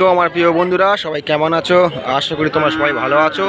তো আমার প্রিয় বন্ধুরা, সবাই কেমন আছো? আশা করি তোমরা সবাই ভালো আছো।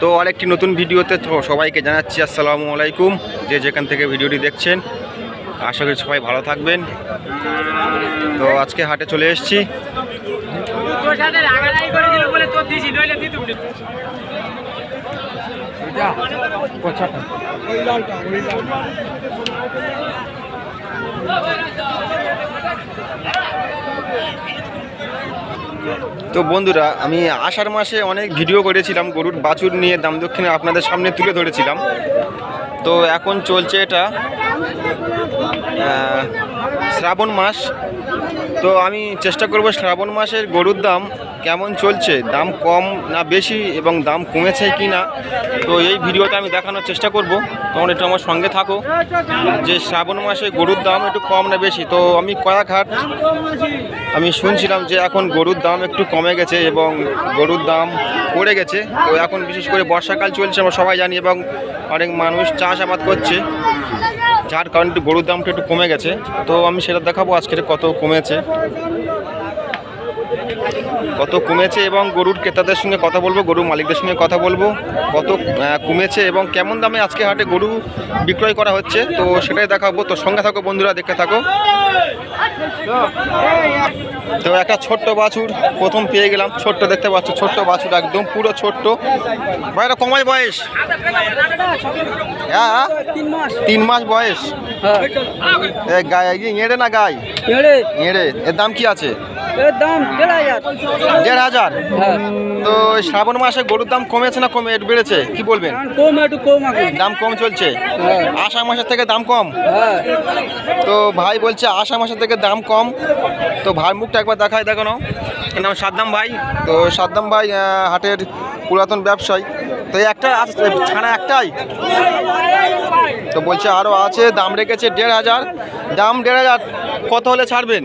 তো আরেকটি নতুন ভিডিওতে তো সবাইকে জানাচ্ছি আসসালামু আলাইকুম। যে যেখান থেকে ভিডিওটি দেখছেন, আশা করি সবাই ভালো থাকবেন। তো আজকে হাটে চলে এসেছি। তো বন্ধুরা, আমি আষাঢ় মাসে অনেক ভিডিও করেছিলাম গরুর বাছুর নিয়ে, দাম দক্ষিণে আপনাদের সামনে তুলে ধরেছিলাম। তো এখন চলছে এটা শ্রাবণ মাস। তো আমি চেষ্টা করব শ্রাবণ মাসের গরুর দাম কেমন চলছে, দাম কম না বেশি এবং দাম কমেছে কি না? তো এই ভিডিওটা আমি দেখানোর চেষ্টা করব। তোমরা একটু আমার সঙ্গে থাকো। যে শ্রাবণ মাসে গরুর দাম একটু কম না বেশি, তো আমি কয়েক হাট আমি শুনছিলাম যে এখন গরুর দাম একটু কমে গেছে এবং গরুর দাম পড়ে গেছে। তো এখন বিশেষ করে বর্ষাকাল চলছে, আমরা সবাই জানি এবং অনেক মানুষ চাষাবাদ করছে, যার কারণে একটু গরুর দামটা একটু কমে গেছে। তো আমি সেটা দেখাবো আজকের কত কমেছে। কত কমেছে এবং গরুর ক্রেতাদের সঙ্গে কথা বলব, গরুর মালিকদের সঙ্গে কথা বলব। কত কমেছে এবং কেমন দামে আজকে হাটে গরু বিক্রয় করা হচ্ছে, তো সেটাই দেখাবো। তো সঙ্গে থাকো বন্ধুরা, দেখতে থাকো। তো একটা ছোট্ট বাছুর প্রথম পেয়ে গেলাম। ছোট্ট দেখতে পাচ্ছ ছোট্ট বাছুর একদম পুরো ছোট্ট। ভাইরা কমাই বয়স? হ্যাঁ তিন মাস বয়স? হ্যাঁ। গায়ে গিয়ে এঁড়ে না গায়ে? এঁড়ে এর দাম কি আছে? এর দাম দেড় হাজার। দেড় হাজার? হ্যাঁ। তো শ্রাবণ মাসে গরুর দাম কমেছে না কমে বেড়েছে? কি বলবেন? কম একটু কম দাম কম চলছে? হ্যাঁ। আষাঢ় মাসের থেকে দাম কম? হ্যাঁ। তো ভাই বলছে আষাঢ় মাসের থেকে দাম কম। তো ভাই মুখটা একবার দেখায় দেখানো এর নাম সাদ্দাম ভাই। তো সাদ্দাম ভাই হাটের পুরাতন ব্যবসায়ী। তো একটা ছানা একটাই। তো বলছে আরও আছে দাম রেখেছে দেড় হাজার। দাম দেড় হাজার কত হলে ছাড়বেন?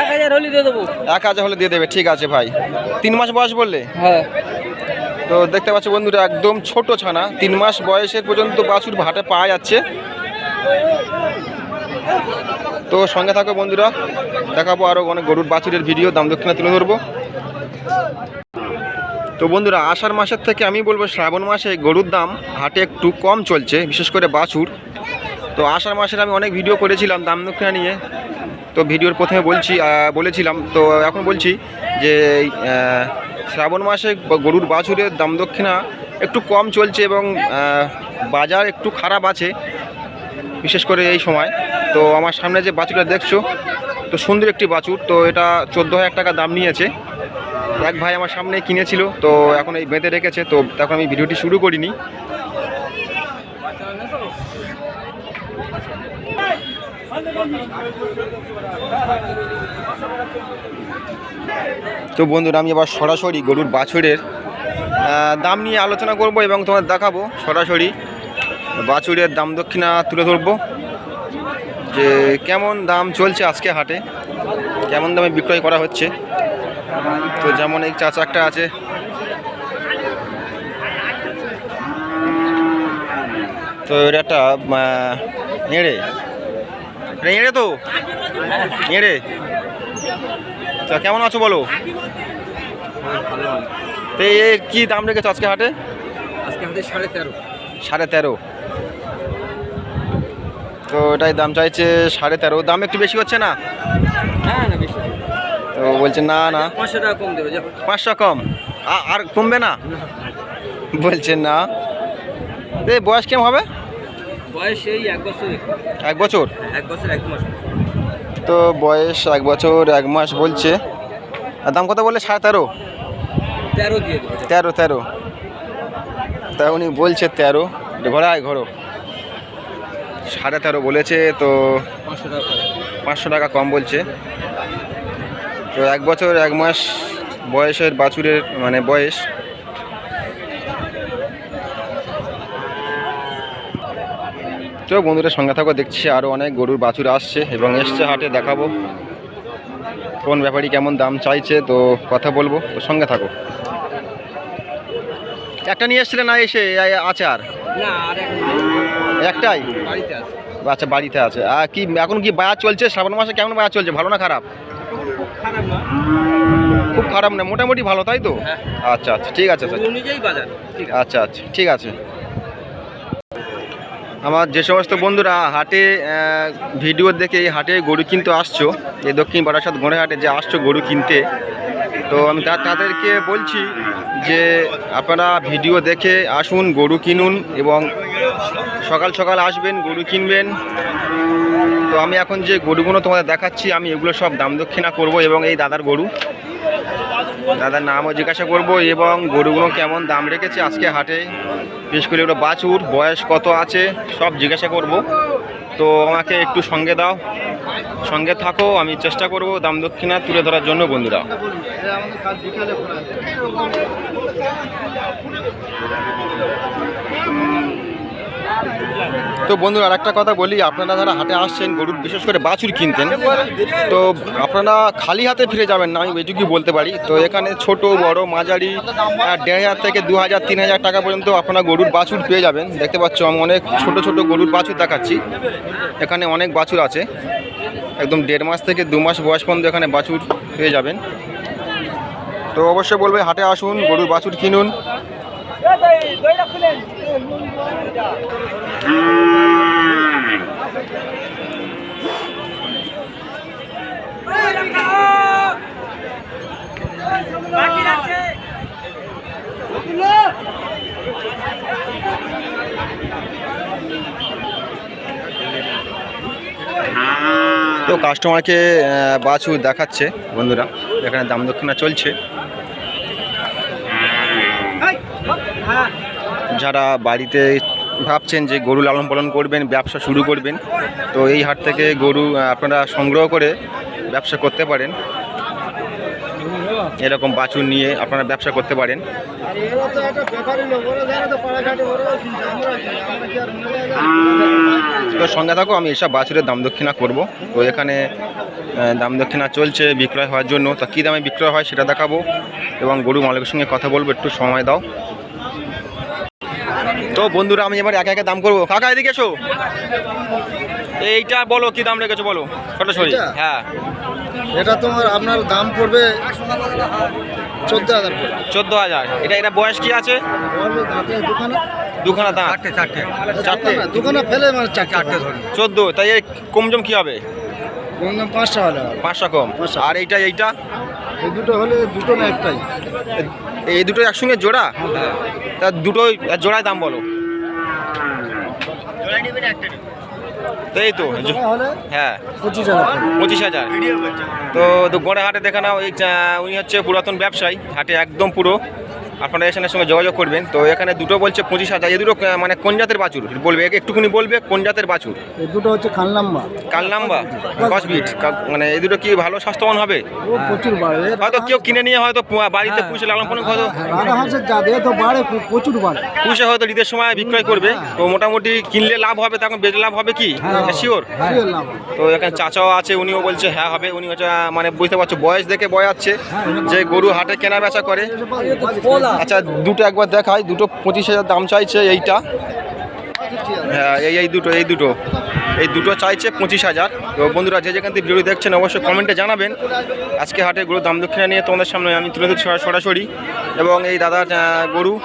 এক হাজার হলি দিয়ে দেবো। এক হাজার হলে দিয়ে দেবে ঠিক আছে ভাই। তিন মাস বয়স বললে? হ্যাঁ। তো দেখতে পাচ্ছ বন্ধুরা একদম ছোট ছানা। তিন মাস বয়সের পর্যন্ত বাছুর ভাটে পাওয়া যাচ্ছে। তো সঙ্গে থাকো বন্ধুরা দেখাবো আরও অনেক গরুর বাছুরের ভিডিও দাম দক্ষিণা তুলে ধরবো। তো বন্ধুরা, আষাঢ় মাসের থেকে আমি বলব শ্রাবণ মাসে গরুর দাম হাটে একটু কম চলছে, বিশেষ করে বাছুর। তো আষাঢ় মাসের আমি অনেক ভিডিও করেছিলাম দাম দক্ষিণা নিয়ে। তো ভিডিওর প্রথমে বলছি বলেছিলাম, তো এখন বলছি যে শ্রাবণ মাসে গরুর বাছুরের দাম দক্ষিণা একটু কম চলছে এবং বাজার একটু খারাপ আছে, বিশেষ করে এই সময়। তো আমার সামনে যে বাছুরটা দেখছ, তো সুন্দর একটি বাছুর, তো এটা চোদ্দ হাজার টাকা দাম নিয়েছে। এক ভাই আমার সামনে কিনেছিল, তো এখন এই বেঁধে রেখেছে, তো তখন আমি ভিডিওটি শুরু করিনি। তো বন্ধুরা, আমি আবার সরাসরি গরুর বাছুরের দাম নিয়ে আলোচনা করব এবং তোমাদের দেখাবো সরাসরি। বাছুরের দাম দক্ষিণা তুলে ধরবো। যে কেমন দাম চলছে আজকে হাটে? কেমন দামে বিক্রয় করা হচ্ছে? তো যেমন এই চাচা একটা আছে। তো এটা একটা এঁড়ে এটা এঁড়ে তো। এঁড়ে তা কেমন আছো বলো? তো এ কি দাম রেখেছো আজকে হাটে? আজকে আমাদের সাড়ে তেরো। সাড়ে তেরো। তো এটাই দাম চাইছে সাড়ে তেরো। দাম একটু বেশি হচ্ছে না? হ্যাঁ বেশি। তো বলছে না না। পাঁচশো টাকা কম দেবে পাঁচশো কম? আর কমবে না? বলছে না। এ বয়স কেমন হবে? বয়স এই এক বছর এক বছর? এক বছর এক মাস। তো বয়স এক বছর এক মাস বলছে। আর দাম কত বললে? সাড়ে তেরো? তেরো তেরো তেরো। তা উনি বলছে তেরো। ঘোড়ায় ঘোরো সাড়ে তেরো বলেছে তো পাঁচশো টাকা কম। বলছে। তো এক বছর এক মাস বয়সের বাছুরের মানে বয়স। তো বন্ধুরা সঙ্গে থাকো দেখছি আরও অনেক গরুর বাছুর আসছে এবং এসছে হাটে দেখাবো। কোন ব্যাপারী কেমন দাম চাইছে তো কথা বলব। তো সঙ্গে থাকো। একটা নিয়ে এসছিলেন না এসে আছে আর না একটাই? আচ্ছা বাড়িতে আছে। আর কি এখন কি বায়া চলছে? শ্রাবণ মাসে কেমন বায়া চলছে? ভালো না খারাপ? খুব খারাপ না। মোটামুটি ভালো তাই তো? হ্যাঁ। আচ্ছা আচ্ছা ঠিক আছে স্যার আছে। আচ্ছা আচ্ছা ঠিক আছে। আমার যে সমস্ত বন্ধুরা হাটে ভিডিও দেখে এই হাটে গরু কিনতে আসছো এই দক্ষিণ বারাসাত গোড়ে হাটে যে আসছো গরু কিনতে তো আমি তাদেরকে বলছি যে আপনারা ভিডিও দেখে আসুন, গরু কিনুন এবং সকাল সকাল আসবেন, গরু কিনবেন। তো আমি এখন যে গরুগুলো তোমাদের দেখাচ্ছি, আমি এগুলো সব দাম দক্ষিণা করব এবং এই দাদার গরু। দাদার নামও জিজ্ঞাসা করব এবং গরুগুলো কেমন দাম রেখেছে আজকে হাটে। বিশেষ করে এগুলো বাছুর, বয়স কত আছে, সব জিজ্ঞাসা করব। তো আমাকে একটু সঙ্গে দাও। সঙ্গে থাকো, আমি চেষ্টা করব দাম দক্ষিণা তুলে ধরার জন্য, বন্ধুরা। তো বন্ধুরা আর একটা কথা বলি, আপনারা যারা হাটে আসছেন, গরুর বিশেষ করে বাছুর কিনতেন, তো আপনারা খালি হাতে ফিরে যাবেন না, আমি এটুকুই বলতে পারি। তো এখানে ছোট, বড়, মাঝারি দেড় হাজার থেকে দু হাজার, তিন হাজার টাকা পর্যন্ত আপনারা গরুর বাছুর পেয়ে যাবেন। দেখতে পাচ্ছ, আমি অনেক ছোট ছোট গরুর বাছুর দেখাচ্ছি। এখানে অনেক বাছুর আছে। একদম দেড় মাস থেকে দু মাস বয়স পর্যন্ত এখানে বাছুর পেয়ে যাবেন। তো অবশ্যই বলবে হাটে আসুন গরুর বাছুর কিনুন। তো কাস্টমারকে বাছুর দেখাচ্ছে বন্ধুরা। এখানে দাম দক্ষিণা চলছে। যারা বাড়িতে ভাবছেন যে গরু লালন পালন করবেন, ব্যবসা শুরু করবেন, তো এই হাট থেকে গরু আপনারা সংগ্রহ করে ব্যবসা করতে পারেন। এরকম বাছুর নিয়ে আপনারা ব্যবসা করতে পারেন। তো সঙ্গে থাকো আমি এসব বাছুরের দাম দক্ষিণা করব। তো এখানে দাম দক্ষিণা চলছে বিক্রয় হওয়ার জন্য। তো কী দামে বিক্রয় হয় সেটা দেখাবো এবং গরু মালিকের সঙ্গে কথা বলব একটু সময় দাও। তো বন্ধুরা আমি এবার একে একে দাম করব। কাকা এদিকে এসো। এইটা বলো কি দাম রেখেছো বলো? সরাসরি এইটা? হ্যাঁ। এটা তোমার আপনার দাম পড়বে চোদ্দ হাজার চোদ্দ হাজার। এটা এটা বয়স কি আছে? দোকানে দুখানা দাঁত। চারটে চারটে। দোকানে- দোকানে ফেলে মানে চারটে। ধরে চোদ্দ। তাই এর কমজম কি হবে? কোন দাম পাঁচটা হলে। পাঁচশো কম। পাঁচশো। আর এইটা এইটা? এই দুটো হলে দুটো না একটাই। এই দুটো একসঙ্গে জোড়া? তা দুটো জোড়ায় দাম বলো। তো, এই তো হ্যাঁ পঁচিশ হাজার। তো গোড়া হাটে দেখে নাও উনি হচ্ছে পুরাতন ব্যবসায়ী, হাটে একদম পুরো। আপনারা এখানের সঙ্গে যোগাযোগ করবেন। তো এখানে দুটো বলছে পঁচিশ হাজার এ দুটো মানে কোন জাতের বাছুর? বলবে এক- একটুখানি বলবে কোন জাতের বাছুর? এই দুটো হচ্ছে খানলাম্বা কাল নাম্বা কসবিট মানে এ দুটো কি ভালো স্বাস্থ্যবান হবে? ও প্রচুর বাড়ে। হয়তো কেউ কিনে নিয়ে হয়তো বাড়িতে পুষে লালন পালন হয়তো তো বাড়ে প্রচুর বাড়ে। পুষে হয়তো ঈদের সময় বিক্রয় করবে। তো মোটামুটি কিনলে লাভ হবে তখন বেচে লাভ হবে কি? শিওর লাভ তো এখানে চাচাও আছে উনিও বলছে হ্যাঁ হবে। উনি হচ্ছে মানে বুঝতে পারছ বয়স দেখে বয়াচ্ছে যে গরু হাটে কেনা বেচা করে আচ্ছা দুটো একবার দেখাই, দুটো পঁচিশ হাজার দাম চাইছে এইটা। হ্যাঁ এই এই দুটো এই দুটো। এই দুটো চাইছে পঁচিশ হাজার। তো বন্ধুরা, যে যেখান থেকে ভিডিও দেখছেন, অবশ্যই কমেন্টে জানাবেন। আজকে হাটে গরুর দাম দক্ষিণা নিয়ে তোমাদের সামনে আমি তুলে ধরছি সরা- সরাসরি। এবং এই দাদার গরু।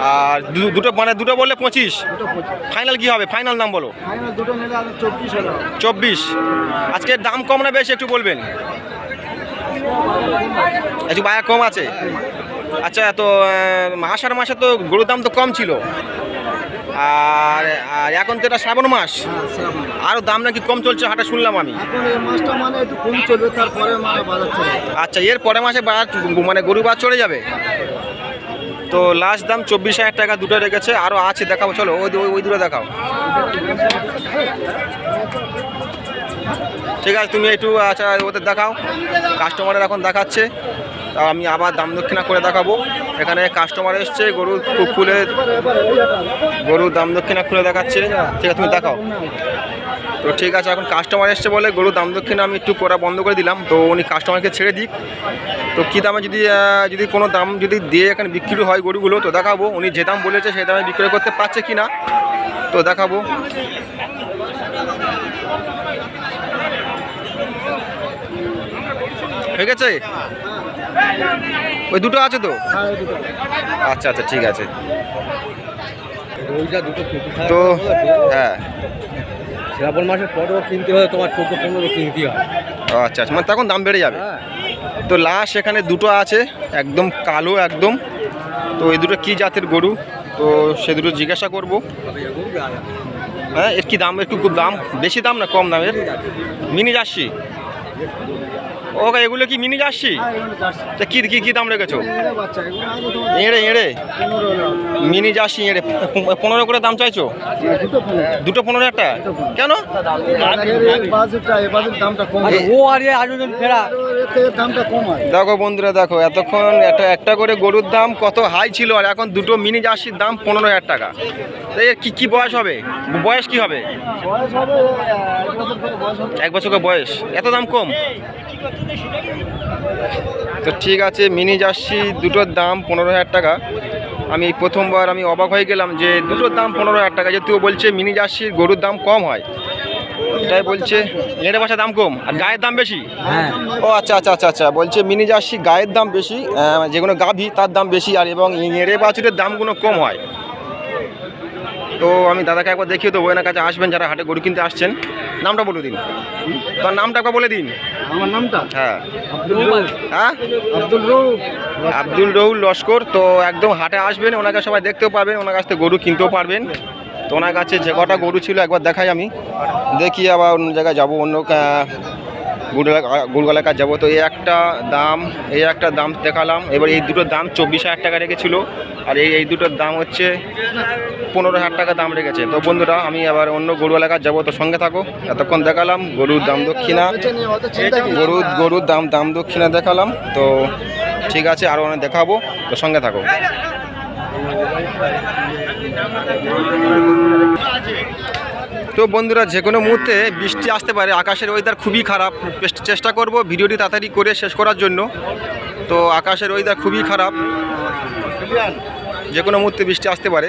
আর দুটো মানে দুটো বললে পঁচিশ। ফাইনাল কি হবে? ফাইনাল দাম বলো। চব্বিশ। আজকে দাম কম না বেশি, একটু বলবেন। একটু বায়া কম আছে। আচ্ছা তো আষাঢ় মাসে তো গরুর দাম তো কম ছিল। আর আর এখন তো এটা শ্রাবণ মাস। হ্যাঁ আরও দাম নাকি কম চলছে হাটে শুনলাম আমি। মানে। আচ্ছা এর পরে মাসে মানে গরু বাজার চলে যাবে? তো লাস্ট দাম চব্বিশ হাজার টাকা দুটো রেখেছে আরও আছে দেখাবো চলো ওই ওই- দুটো দেখাও। ঠিক আছে তুমি একটু আচ্ছা ওদের দেখাও। কাস্টমারের এখন দেখাচ্ছে। আমি আবার দাম দক্ষিণা করে দেখাবো। এখানে কাস্টমার এসছে গরু খুলে গরুর দাম দক্ষিণা খুলে দেখাচ্ছে। ঠিক আছে, তুমি দেখাও। তো ঠিক আছে, এখন কাস্টমার এসছে বলে গরুর দাম দক্ষিণা আমি একটু করা বন্ধ করে দিলাম। তো উনি কাস্টমারকে ছেড়ে দিক। তো কী দামে যদি যদি কোনো দাম যদি দিয়ে এখানে বিক্রি হয় গরুগুলো, তো দেখাবো। উনি যে দাম বলেছে সেই দামে বিক্রয় করতে পারছে কি না তো দেখাবো। হয়ে গেছে? ওই দুটো আছে তো? হ্যাঁ। আচ্ছা আচ্ছা ঠিক আছে। দুটো তো হ্যাঁ। শ্রাবণ মাসের পরেও কিনতে হলে তোমার চোদ্দ পনেরো কিনতে হয়। আচ্ছা আচ্ছা মানে তখন দাম বেড়ে যাবে। হ্যাঁ। তো লাস্ট এখানে দুটো আছে একদম কালো একদম। তো এই দুটো কী জাতের গরু? তো সে দুটো জিজ্ঞাসা করব। হ্যাঁ এর কি দাম একটু খুব দাম বেশি দাম না কম দামের? Mini jersey? ও এগুলো কি মিনি জার্সি? হ্যাঁ, এগুলো চারশো। তা কি কি কি দাম রেখেছো? এড়ে এড়ে। মিনি জার্সি এড়ে। পনেরো করে দাম চাইছো? হ্যাঁ, দুটো পনেরো। একটা? কেন? দেখো বন্ধুরা দেখো এতক্ষণ একটা একটা করে গরুর দাম কত হাই ছিল আর এখন দুটো মিনি জার্সির দাম পনেরো হাজার টাকা। কি কি বয়স হবে? বয়স কি হবে? এক বছর বয়স। এত দাম কম? তো ঠিক আছে মিনি জার্সি দুটোর দাম পনেরো হাজার টাকা। আমি প্রথমবার আমি অবাক হয়ে গেলাম যে দুটোর দাম পনেরো হাজার টাকা যেহেতু বলছে মিনি জার্সির গরুর দাম কম হয়। এটাই বলছে নেড়ে বাসা দাম কম আর গায়ের দাম বেশি? হ্যাঁ। ও আচ্ছা আচ্ছা আচ্ছা আচ্ছা বলছে মিনি জার্সি গায়ের দাম বেশি আহ, যেগুলো গাভী তার দাম বেশি আর এবং এঁড়ে বাছুরের দামগুলো কম হয়। তো আমি দাদাকে একবার দেখিয়ে দেবো এনার কাছে আসবেন যারা হাটে গরু কিনতে আসছেন। নামটা বলে দিন। তার নামটা একবার বলে দিন। আমার নামটা? হ্যাঁ। হ্যাঁ? আব্দুল রৌফ। আব্দুল রহুল লস্কর তো একদম হাটে আসবেন ওনাকে সবাই দেখতেও পাবেন ওনার কাছ থেকে গরু কিনতেও পারবেন। তো ওনার কাছে যে কটা গরু ছিল একবার দেখাই আমি। দেখি আবার অন্য জায়গায় যাব অন্য গুড় এলাকায় যাব। তো এই একটা দাম, এই একটা দাম দেখালাম। এবার এই দুটোর দাম চব্বিশ হাজার টাকা রেখেছিল। আর এই এই দুটোর দাম হচ্ছে পনেরো হাজার টাকা দাম রেখেছে। তো বন্ধুরা, আমি আবার অন্য গরু এলাকায় যাব, তো সঙ্গে থাকো। এতক্ষণ দেখালাম, গরুর দাম দক্ষিণা? গরুর গরুর দাম দাম দক্ষিণা দেখালাম। তো ঠিক আছে আরও অনেক দেখাবো। তো সঙ্গে থাকো। তো বন্ধুরা, যে কোনো মুহূর্তে বৃষ্টি আসতে পারে, আকাশের ওয়েদার খুবই খারাপ। চেষ্টা করব ভিডিওটি তাড়াতাড়ি করে শেষ করার জন্য। তো আকাশের ওয়েদার খুবই খারাপ। যে কোনো মুহূর্তে বৃষ্টি আসতে পারে।